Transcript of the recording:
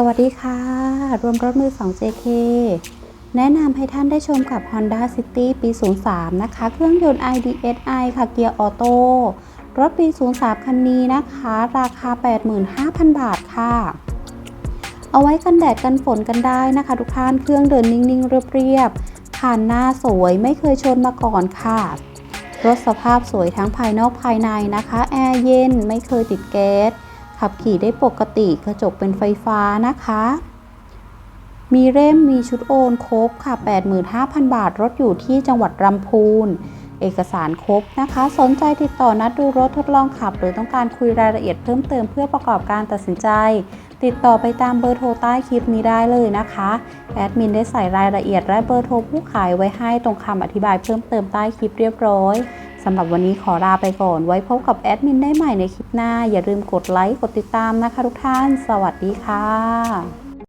สวัสดีค่ะ รวมรถมือ 2 JK แนะนำให้ท่านได้ชมกับ Honda City ปี 03 นะคะ เครื่องยนต์ iDSi ค่ะ เกียร์ออโต้ รถปี 03 คันนี้นะคะ ราคา 85,000 บาทค่ะ เอาไว้กันแดดกันฝนกันได้นะคะ ทุกท่าน เครื่องเดินนิ่งๆ เรียบๆผ่านหน้าสวยไม่เคยชนมาก่อนค่ะ รถสภาพสวยทั้งภายนอกภายในนะคะ แอร์เย็นไม่เคยติดแก๊ส ขับขี่ได้ปกติกระจกเป็นไฟฟ้านะคะ มีเร่มมีชุดโอนครบค่ะ 85,000 บาท รถอยู่ที่จังหวัดลำพูน เอกสารครบนะคะ สนใจติดต่อนัดดูรถทดลองขับ หรือต้องการคุยรายละเอียดเพิ่มเติมเพื่อประกอบการตัดสินใจ ติดต่อไปตามเบอร์โทรใต้คลิปนี้ได้เลยนะคะ แอดมินได้ใส่รายละเอียดและเบอร์โทรผู้ขายไว้ให้ตรงคำอธิบายเพิ่มเติมใต้คลิปเรียบร้อยำหรับวันนี้ขอลาไปก่อน ไว้พบกับแอดมินได้ใหม่ในคลิปหน้า อย่าลืมกดไลค์ กดติดตามนะคะทุกท่าน สวัสดีค่ะ